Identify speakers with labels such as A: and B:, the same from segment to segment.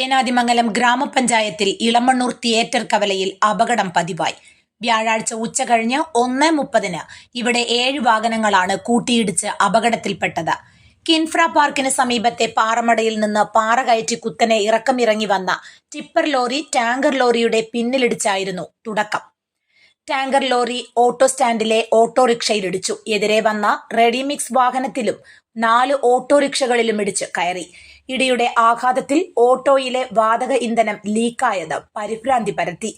A: ഏനാദിമംഗലം ഗ്രാമപഞ്ചായത്തിൽ ഇളമണ്ണൂർ തിയേറ്റർ കവലയിൽ അപകടം പതിവായി. വ്യാഴാഴ്ച ഉച്ച കഴിഞ്ഞ് ഒന്ന് മുപ്പതിന് ഇവിടെ ഏഴ് വാഹനങ്ങളാണ് കൂട്ടിയിടിച്ച് അപകടത്തിൽപ്പെട്ടത്. കിൻഫ്ര പാർക്കിന് സമീപത്തെ പാറമടയിൽ നിന്ന് പാറ കയറ്റി കുത്തനെ ഇറക്കമിറങ്ങി വന്ന ടിപ്പർ ലോറി ടാങ്കർ ലോറിയുടെ പിന്നിലിടിച്ചായിരുന്നു തുടക്കം. ടാങ്കർ ലോറി ഓട്ടോ സ്റ്റാൻഡിലെ ഓട്ടോറിക്ഷയിലിടിച്ചു. എതിരെ വന്ന റെഡിമിക്സ് വാഹനത്തിലും നാല് ഓട്ടോറിക്ഷകളിലും ഇടിച്ച് കയറി. ഇടിയുടെ ആഘാതത്തിൽ ഓട്ടോയിലെ വാതക ഇന്ധനം ലീക്കായത് പരിഭ്രാന്തി പരത്തി.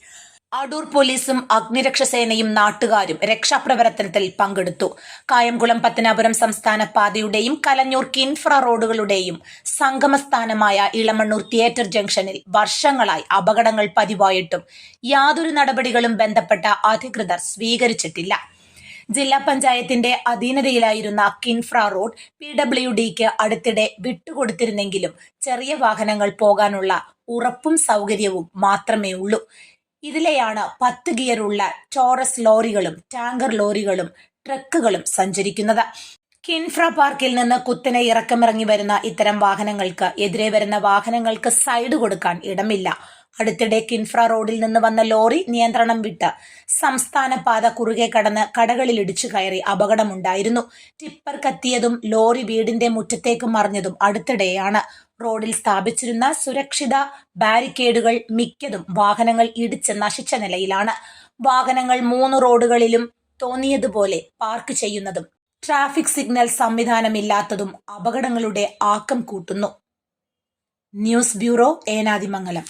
A: അടൂർ പോലീസും അഗ്നിരക്ഷസേനയും നാട്ടുകാരും രക്ഷാപ്രവർത്തനത്തിൽ പങ്കെടുത്തു. കായംകുളം പത്തനാപുരം സംസ്ഥാന പാതയുടെയും കലഞ്ഞൂർ കിൻഫ്ര റോഡുകളുടെയും സംഗമസ്ഥാനമായ ഇളമണ്ണൂർ തിയേറ്റർ ജംഗ്ഷനിൽ വർഷങ്ങളായി അപകടങ്ങൾ പതിവായിട്ടും യാതൊരു നടപടികളും ബന്ധപ്പെട്ട അധികൃതർ സ്വീകരിച്ചിട്ടില്ല. ജില്ലാ പഞ്ചായത്തിന്റെ അധീനതയിലായിരുന്ന കിൻഫ്ര റോഡ് പി ഡബ്ല്യു ഡിക്ക് അടുത്തിടെ വിട്ടുകൊടുത്തിരുന്നെങ്കിലും ചെറിയ വാഹനങ്ങൾ പോകാനുള്ള ഉറപ്പും സൗകര്യവും മാത്രമേ ഉള്ളൂ. ഇതിലെയാണ് പത്ത് ഗിയറുള്ള ടോറസ് ലോറികളും ടാങ്കർ ലോറികളും ട്രക്കുകളും സഞ്ചരിക്കുന്നത്. കിൻഫ്ര പാർക്കിൽ നിന്ന് കുത്തനെ ഇറക്കമിറങ്ങി വരുന്ന ഇത്തരം വാഹനങ്ങൾക്ക് എതിരെ വരുന്ന വാഹനങ്ങൾക്ക് സൈഡ് കൊടുക്കാൻ ഇടമില്ല. അടുത്തിടെ കിൻഫ്ര റോഡിൽ നിന്ന് വന്ന ലോറി നിയന്ത്രണം വിട്ട് സംസ്ഥാന പാത കുറുകെ കടന്ന് കടകളിൽ ഇടിച്ചു കയറി അപകടമുണ്ടായിരുന്നു. ടിപ്പർ കത്തിയതും ലോറി വീടിന്റെ മുറ്റത്തേക്ക് മറിഞ്ഞതും അടുത്തിടെയാണ്. റോഡിൽ സ്ഥാപിച്ചിരുന്ന സുരക്ഷിത ബാരിക്കേഡുകൾ മിക്കതും വാഹനങ്ങൾ ഇടിച്ച് നശിച്ച നിലയിലാണ്. വാഹനങ്ങൾ മൂന്ന് റോഡുകളിലും തോന്നിയതുപോലെ പാർക്ക് ചെയ്യുന്നതും ട്രാഫിക് സിഗ്നൽ സംവിധാനമില്ലാത്തതും അപകടങ്ങളുടെ ആക്കം കൂട്ടുന്നു. News bureau Enadimangalam